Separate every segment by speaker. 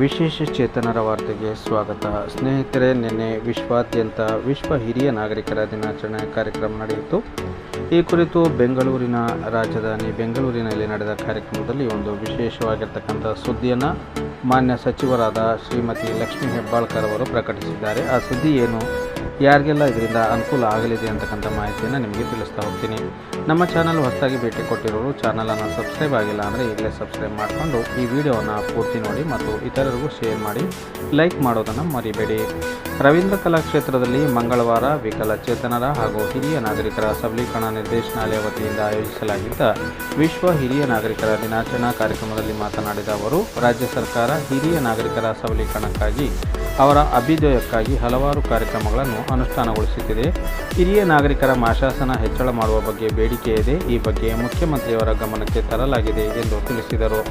Speaker 1: ವಿಶೇಷ ಚೇತನರ ವಾರ್ತೆಗೆ ಸ್ವಾಗತ. ಸ್ನೇಹಿತರೆ, ನಿನ್ನೆ ವಿಶ್ವಾದ್ಯಂತ ವಿಶ್ವ ಹಿರಿಯ ನಾಗರಿಕರ ದಿನಾಚರಣೆ ಕಾರ್ಯಕ್ರಮ ನಡೆಯಿತು. ಈ ಕುರಿತು ಬೆಂಗಳೂರಿನ ರಾಜಧಾನಿ ಬೆಂಗಳೂರಿನಲ್ಲಿ ನಡೆದ ಕಾರ್ಯಕ್ರಮದಲ್ಲಿ ಒಂದು ವಿಶೇಷವಾಗಿರ್ತಕ್ಕಂಥ ಸುದ್ದಿಯನ್ನು ಮಾನ್ಯ ಸಚಿವರಾದ ಶ್ರೀಮತಿ ಲಕ್ಷ್ಮೀ ಹೆಬ್ಬಾಳ್ಕರ್ ಅವರು ಪ್ರಕಟಿಸಿದ್ದಾರೆ. ಆ ಸುದ್ದಿ ಏನು? ಯಾರಿಗೆಲ್ಲ ಇದರಿಂದ ಅನುಕೂಲ ಆಗಲಿದೆ ಅಂತಕ್ಕಂಥ ಮಾಹಿತಿಯನ್ನು ನಿಮಗೆ ತಿಳಿಸ್ತಾ ಹೋಗ್ತೀನಿ. ನಮ್ಮ ಚಾನಲ್ ಹೊಸದಾಗಿ ಭೇಟಿ ಕೊಟ್ಟಿರೋರು ಚಾನಲನ್ನು ಸಬ್ಸ್ಕ್ರೈಬ್ ಆಗಿಲ್ಲ ಅಂದರೆ ಈಗಲೇ ಸಬ್ಸ್ಕ್ರೈಬ್ ಮಾಡಿಕೊಂಡು ಈ ವಿಡಿಯೋವನ್ನು ಪೂರ್ತಿ ನೋಡಿ ಮತ್ತು ಇತರರಿಗೂ ಶೇರ್ ಮಾಡಿ ಲೈಕ್ ಮಾಡೋದನ್ನು ಮರಿಬೇಡಿ. ರವೀಂದ್ರ ಕಲಾಕ್ಷೇತ್ರದಲ್ಲಿ ಮಂಗಳವಾರ ವಿಕಲಚೇತನರ ಹಾಗೂ ಹಿರಿಯ ನಾಗರಿಕರ ಸಬಲೀಕರಣ ನಿರ್ದೇಶನಾಲಯ ವತಿಯಿಂದ ಆಯೋಜಿಸಲಾಗಿದ್ದ ವಿಶ್ವ ಹಿರಿಯ ನಾಗರಿಕರ ದಿನಾಚರಣಾ ಕಾರ್ಯಕ್ರಮದಲ್ಲಿ ಮಾತನಾಡಿದ ಅವರು, ರಾಜ್ಯ ಸರ್ಕಾರ ಹಿರಿಯ ನಾಗರಿಕರ ಸಬಲೀಕರಣಕ್ಕಾಗಿ ಅವರ ಅಭ್ಯುದಯಕ್ಕಾಗಿ ಹಲವಾರು ಕಾರ್ಯಕ್ರಮಗಳನ್ನು ಅನುಷ್ಠಾನಗೊಳಿಸುತ್ತಿದೆ. ಹಿರಿಯ ನಾಗರಿಕರ ಮಾಶಾಸನ ಹೆಚ್ಚಳ ಮಾಡುವ ಬಗ್ಗೆ ಬೇಡಿಕೆ ಇದೆ. ಈ ಬಗ್ಗೆ ಮುಖ್ಯಮಂತ್ರಿಯವರ ಗಮನಕ್ಕೆ ತರಲಾಗಿದೆ ಎಂದು ತಿಳಿಸಿದರು.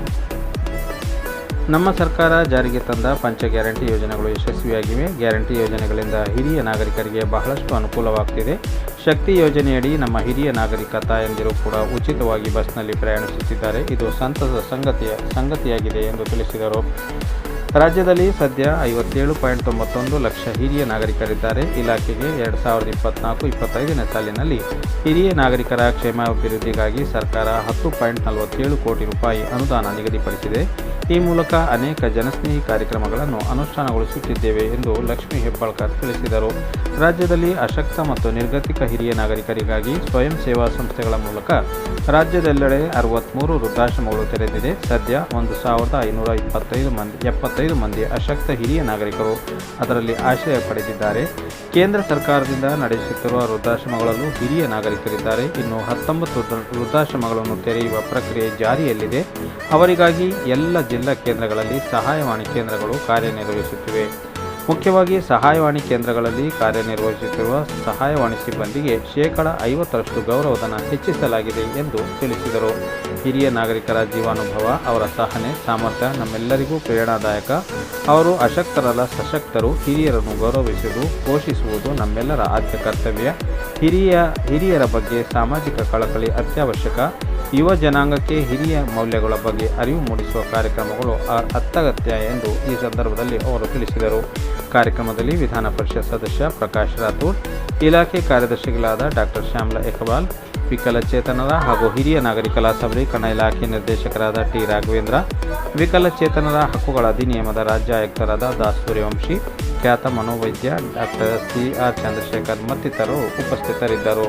Speaker 1: ನಮ್ಮ ಸರ್ಕಾರ ಜಾರಿಗೆ ತಂದ ಪಂಚ ಗ್ಯಾರಂಟಿ ಯೋಜನೆಗಳು ಯಶಸ್ವಿಯಾಗಿವೆ. ಗ್ಯಾರಂಟಿ ಯೋಜನೆಗಳಿಂದ ಹಿರಿಯ ನಾಗರಿಕರಿಗೆ ಬಹಳಷ್ಟು ಅನುಕೂಲವಾಗ್ತಿದೆ. ಶಕ್ತಿ ಯೋಜನೆಯಡಿ ನಮ್ಮ ಹಿರಿಯ ನಾಗರಿಕ ತಾಯಂದಿರು ಕೂಡ ಉಚಿತವಾಗಿ ಬಸ್ನಲ್ಲಿ ಪ್ರಯಾಣಿಸುತ್ತಿದ್ದಾರೆ. ಇದು ಸಂತಸದ ಸಂಗತಿಯ, ಸಂಗತಿಯಾಗಿದೆ ಎಂದು ತಿಳಿಸಿದರು. ರಾಜ್ಯದಲ್ಲಿ ಸದ್ಯ ಐವತ್ತೇಳು ಪಾಯಿಂಟ್ ತೊಂಬತ್ತೊಂದು ಲಕ್ಷ ಹಿರಿಯ ನಾಗರಿಕರಿದ್ದಾರೆ. ಇಲಾಖೆಗೆ ಎರಡು ಸಾವಿರದ ಇಪ್ಪತ್ನಾಲ್ಕು ಇಪ್ಪತ್ತೈದನೇ ಸಾಲಿನಲ್ಲಿ ಹಿರಿಯ ನಾಗರಿಕರ ಕ್ಷೇಮಾಭಿವೃದ್ಧಿಗಾಗಿ ಸರ್ಕಾರ ಹತ್ತು ಪಾಯಿಂಟ್ ನಲವತ್ತೇಳು ಕೋಟಿ ರೂಪಾಯಿ ಅನುದಾನ ನಿಗದಿಪಡಿಸಿದೆ. ಈ ಮೂಲಕ ಅನೇಕ ಜನಸ್ನೇಹಿ ಕಾರ್ಯಕ್ರಮಗಳನ್ನು ಅನುಷ್ಠಾನಗೊಳಿಸುತ್ತಿದ್ದೇವೆ ಎಂದು ಲಕ್ಷ್ಮೀ ಹೆಬ್ಬಾಳ್ಕರ್ ತಿಳಿಸಿದರು. ರಾಜ್ಯದಲ್ಲಿ ಅಶಕ್ತ ಮತ್ತು ನಿರ್ಗತಿಕ ಹಿರಿಯ ನಾಗರಿಕರಿಗಾಗಿ ಸ್ವಯಂ ಸೇವಾ ಸಂಸ್ಥೆಗಳ ಮೂಲಕ ರಾಜ್ಯದೆಲ್ಲೆಡೆ ಅರವತ್ತ್ಮೂರು ವೃದ್ಧಾಶ್ರಮಗಳು ತೆರೆದಿದೆ. ಸದ್ಯ ಒಂದು ಸಾವಿರದ ಐನೂರ ಇಪ್ಪತ್ತೈದು ಮಂದಿ, ಎಪ್ಪತ್ತೈದು ಮಂದಿ ಅಶಕ್ತ ಹಿರಿಯ ನಾಗರಿಕರು ಅದರಲ್ಲಿ ಆಶ್ರಯ ಪಡೆದಿದ್ದಾರೆ. ಕೇಂದ್ರ ಸರ್ಕಾರದಿಂದ ನಡೆಸುತ್ತಿರುವ ವೃದ್ಧಾಶ್ರಮಗಳಲ್ಲೂ ಹಿರಿಯ ನಾಗರಿಕರಿದ್ದಾರೆ. ಇನ್ನು ಹತ್ತೊಂಬತ್ತು ವೃದ್ಧ- ವೃದ್ಧಾಶ್ರಮಗಳನ್ನು ತೆರೆಯುವ ಪ್ರಕ್ರಿಯೆ ಜಾರಿಯಲ್ಲಿದೆ. ಅವರಿಗಾಗಿ ಎಲ್ಲ ಜಿಲ್ಲಾ ಕೇಂದ್ರಗಳಲ್ಲಿ ಸಹಾಯವಾಣಿ ಕೇಂದ್ರಗಳು ಕಾರ್ಯನಿರ್ವಹಿಸುತ್ತಿವೆ. ಮುಖ್ಯವಾಗಿ ಸಹಾಯವಾಣಿ ಕೇಂದ್ರಗಳಲ್ಲಿ ಕಾರ್ಯನಿರ್ವಹಿಸುತ್ತಿರುವ ಸಹಾಯವಾಣಿ ಸಿಬ್ಬಂದಿಗೆ ಶೇಕಡ ಐವತ್ತರಷ್ಟು ಗೌರವಧನ ಹೆಚ್ಚಿಸಲಾಗಿದೆ ಎಂದು ತಿಳಿಸಿದರು. ಹಿರಿಯ ನಾಗರಿಕರ ಜೀವಾನುಭವ, ಅವರ ಸಹನೆ, ಸಾಮರ್ಥ್ಯ ನಮ್ಮೆಲ್ಲರಿಗೂ ಪ್ರೇರಣಾದಾಯಕ. ಅವರು ಅಶಕ್ತರಲ್ಲ, ಸಶಕ್ತರು, ಹಿರಿಯರನ್ನು ಗೌರವಿಸುವುದು, ಪೋಷಿಸುವುದು ನಮ್ಮೆಲ್ಲರ ಆದ್ಯ ಕರ್ತವ್ಯ. ಹಿರಿಯ ಹಿರಿಯರ ಬಗ್ಗೆ ಸಾಮಾಜಿಕ ಕಳಕಳಿ ಅತ್ಯವಶ್ಯಕ. ಯುವ ಜನಾಂಗಕ್ಕೆ ಹಿರಿಯ ಮೌಲ್ಯಗಳ ಬಗ್ಗೆ ಅರಿವು ಮೂಡಿಸುವ ಕಾರ್ಯಕ್ರಮಗಳು ಅತ್ಯಗತ್ಯ ಎಂದು ಈ ಸಂದರ್ಭದಲ್ಲಿ ಅವರು ತಿಳಿಸಿದರು. ಕಾರ್ಯಕ್ರಮದಲ್ಲಿ ವಿಧಾನ ಪರಿಷತ್ ಸದಸ್ಯ ಪ್ರಕಾಶ್ ರಾಥೋಡ್, ಇಲಾಖೆ ಕಾರ್ಯದರ್ಶಿಗಳಾದ ಡಾಕ್ಟರ್ ಶ್ಯಾಮಲಾ ಎಕವಾಲ್ ವಿಕಲಚೇತನರ ಹಾಗೂ ಹಿರಿಯ ನಾಗರಿಕರ ಸಬಲೀಕರಣ ಇಲಾಖೆ ನಿರ್ದೇಶಕರಾದ ಟಿ. ರಾಘವೇಂದ್ರ ವಿಕಲಚೇತನರ ಹಕ್ಕುಗಳ ಅಧಿನಿಯಮದ ರಾಜ್ಯ ಆಯುಕ್ತರಾದ ದಾಸ್ ಸೂರ್ಯವಂಶಿ, ಖ್ಯಾತ ಮನೋವೈದ್ಯ ಡಾಕ್ಟರ್ ಸಿ. ಆರ್. ಚಂದ್ರಶೇಖರ್ ಮತ್ತಿತರರು ಉಪಸ್ಥಿತರಿದ್ದರು.